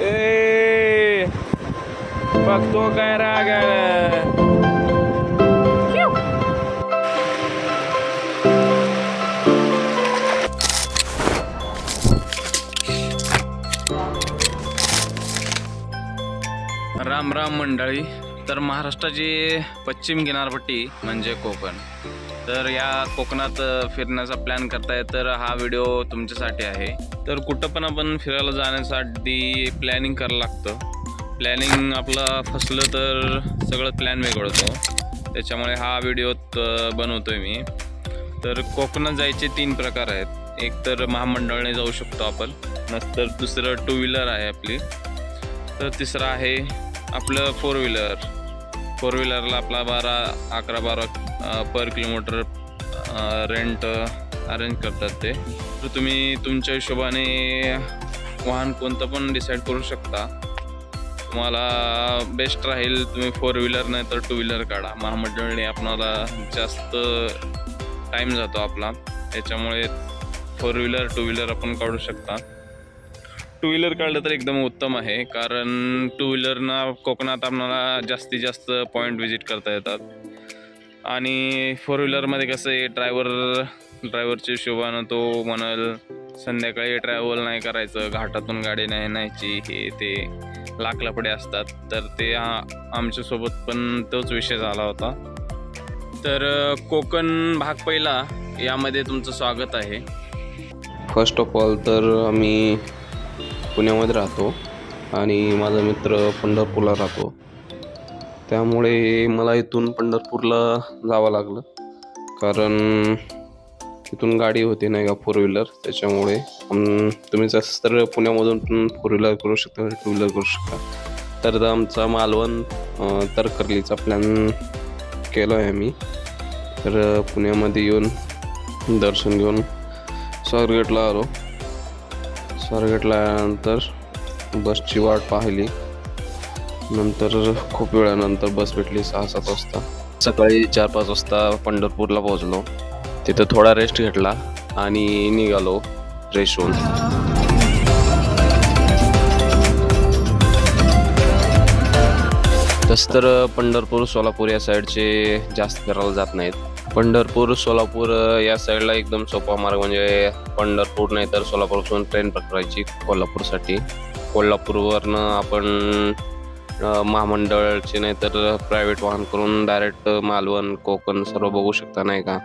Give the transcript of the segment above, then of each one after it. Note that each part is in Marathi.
ए बघतो काय राग राम राम मंडळी तर महाराष्ट्राची पश्चिम किनारपट्टी म्हणजे कोकण. तर या कोकणात फिरण्याचा प्लॅन करताय तर हा व्हिडिओ तुमच्यासाठी आहे. तर कुठं पण आपण फिरायला जाण्यासाठी प्लॅनिंग करायला लागतं. प्लॅनिंग आपलं फसलं तर सगळं प्लॅन वेगळतो त्याच्यामुळे हा व्हिडिओ आहे मी. तर कोकणात जायचे तीन प्रकार आहेत. एक तर महामंडळने जाऊ शकतो आपण. नंतर दुसरं टू व्हीलर आहे आपली. तर तिसरं आहे आपलं फोर व्हीलर फोर व्हीलरला आपला बारा अकरा बारा पर किलोमीटर रेंट अरेंज करतात ते. तर तुम्ही तुमच्या हिशोबाने वाहन कोणतं पण डिसाईड करू शकता. तुम्हाला बेस्ट राहील तुम्ही फोर व्हीलर नाही तर टू व्हीलर काढा. महामंडळाने आपणाला जास्त टाईम जातो आपला. त्याच्यामुळे फोर व्हीलर टू व्हीलर आपण काढू शकता. टू व्हीलर काढलं तर एकदम उत्तम आहे. कारण टू व्हीलरना कोकणात आपणाला जास्तीत जास्त पॉईंट व्हिजिट करता येतात. आणि फोर व्हीलरमध्ये कसं आहे ड्रायव्हर ड्रायव्हरच्या हिशोबानं तो म्हणाल संध्याकाळी ट्रॅव्हल नाही करायचं घाटातून गाडी नाही न्यायची हे ते लाख लफडे असतात. तर ते आमच्यासोबत पण तोच विषय झाला होता. तर कोकण भाग पहिला यामध्ये तुमचं स्वागत आहे. फर्स्ट ऑफ ऑल तर आम्ही पुण्यामध्ये राहतो आणि माझा मित्र पंढरपूरला राहतो. त्यामुळे मला इथून पंढरपूरला जावं लागलं. कारण तिथून गाडी होती नाही का फोर व्हीलर त्याच्यामुळे तुम्ही जास्त तर पुण्यामधून पण फोर व्हीलर करू शकता टू व्हीलर करू शकता. तर आमचा मालवण तरकर्लीचा प्लॅन केला आहे आम्ही. तर पुण्यामध्ये येऊन दर्शन घेऊन स्वारगेटला आलो. स्वारगेटला आल्यानंतर बसची वाट पाहिली. नंतर खूप वेळानंतर बस भेटली सहा सात वाजता. सकाळी चार पाच वाजता पंढरपूरला पोहोचलो. तिथं थोडा रेस्ट घेतला आणि निघालो फ्रेश होऊन. तसं तर पंढरपूर सोलापूर या साईडचे जास्त करायला जात नाहीत. पंढरपूर सोलापूर या साईडला एकदम सोपा मार्ग म्हणजे पंढरपूर नाही तर सोलापूरपासून ट्रेन पकडायची कोल्हापूरसाठी. कोल्हापूरवरनं आपण महामंडळचे नाही तर प्रायव्हेट वाहन करून डायरेक्ट मालवण कोकण सर्व बघू शकता नाही का?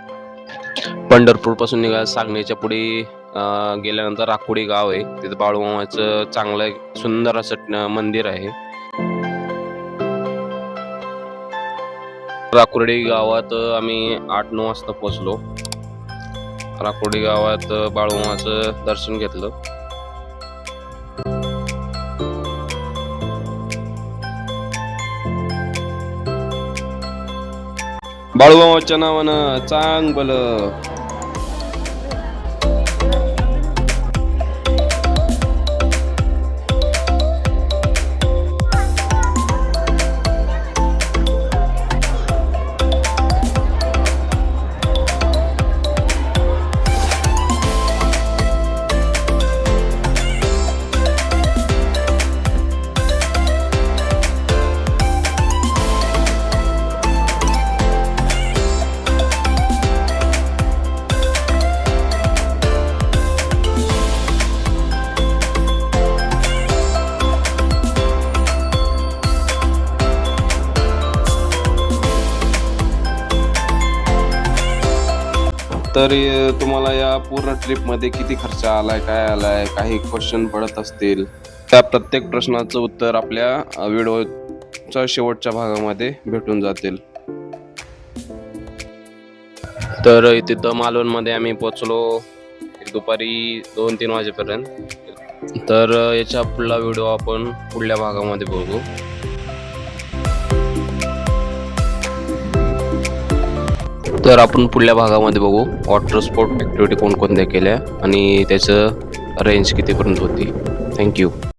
पंढरपूरपासून निघा सांगलीच्या पुढे गेल्यानंतर राकुडी गाव आहे. तिथं बाळूमामाचं चांगलं एक सुंदर असं मंदिर आहे. राकुर्डी गावात आम्ही आठ नऊ वाजता पोचलो राकुर्डी गावात बाळूमाचं दर्शन घेतलं. बाळूमामाच्या नावानं चांगलं. तर तुम्हाला या पूर्ण ट्रिपमध्ये किती खर्च आलाय काय आलाय काही क्वेश्चन पडत असतील त्या प्रत्येक प्रश्नाचं उत्तर आपल्या व्हिडिओच्या शेवटच्या भागामध्ये भेटून जातील. तर तिथं मालवणमध्ये आम्ही पोचलो दुपारी दोन तीन वाजेपर्यंत. तर याच्या पुढला व्हिडिओ आपण पुढल्या भागामध्ये बघू. तर आपण पुढल्या भागामध्ये बघू. वॉटर स्पोर्ट ॲक्टिव्हिटी कोणकोणत्या केल्या आणि त्याचं रेंज कितीपर्यंत होती. थँक्यू